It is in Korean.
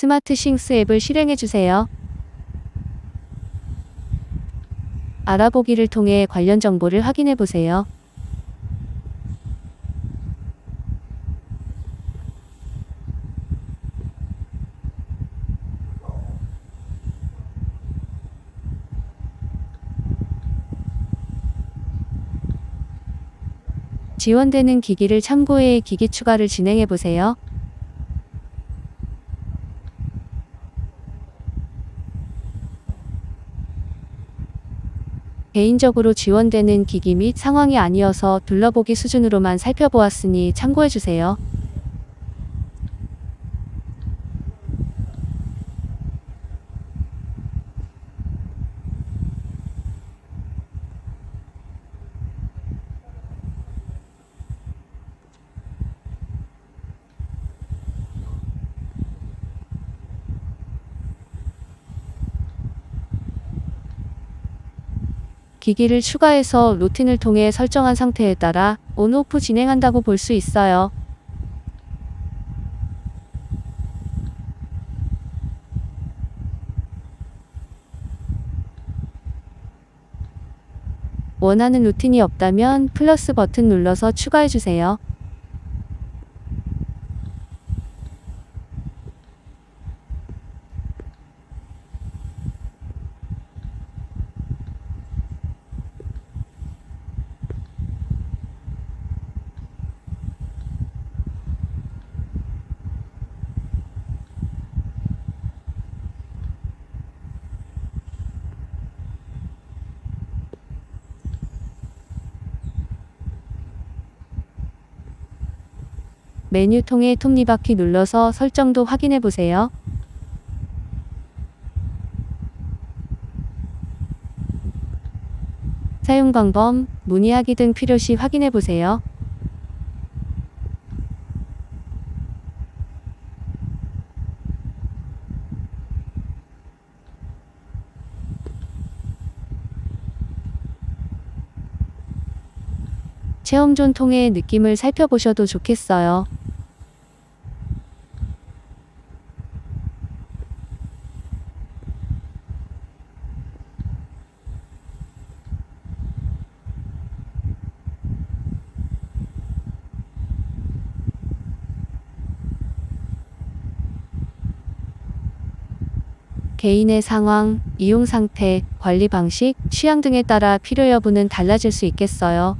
스마트 싱스 앱을 실행해 주세요. 알아보기를 통해 관련 정보를 확인해 보세요. 지원되는 기기를 참고해 기기 추가를 진행해 보세요. 개인적으로 지원되는 기기 및 상황이 아니어서 둘러보기 수준으로만 살펴보았으니 참고해 주세요. 기기를 추가해서 루틴을 통해 설정한 상태에 따라 온오프 진행한다고 볼 수 있어요. 원하는 루틴이 없다면 플러스 버튼 눌러서 추가해 주세요. 메뉴 통해 톱니바퀴 눌러서 설정도 확인해 보세요. 사용 방법, 문의하기 등 필요시 확인해 보세요. 체험존 통해 느낌을 살펴보셔도 좋겠어요. 개인의 상황, 이용 상태, 관리 방식, 취향 등에 따라 필요 여부는 달라질 수 있겠어요.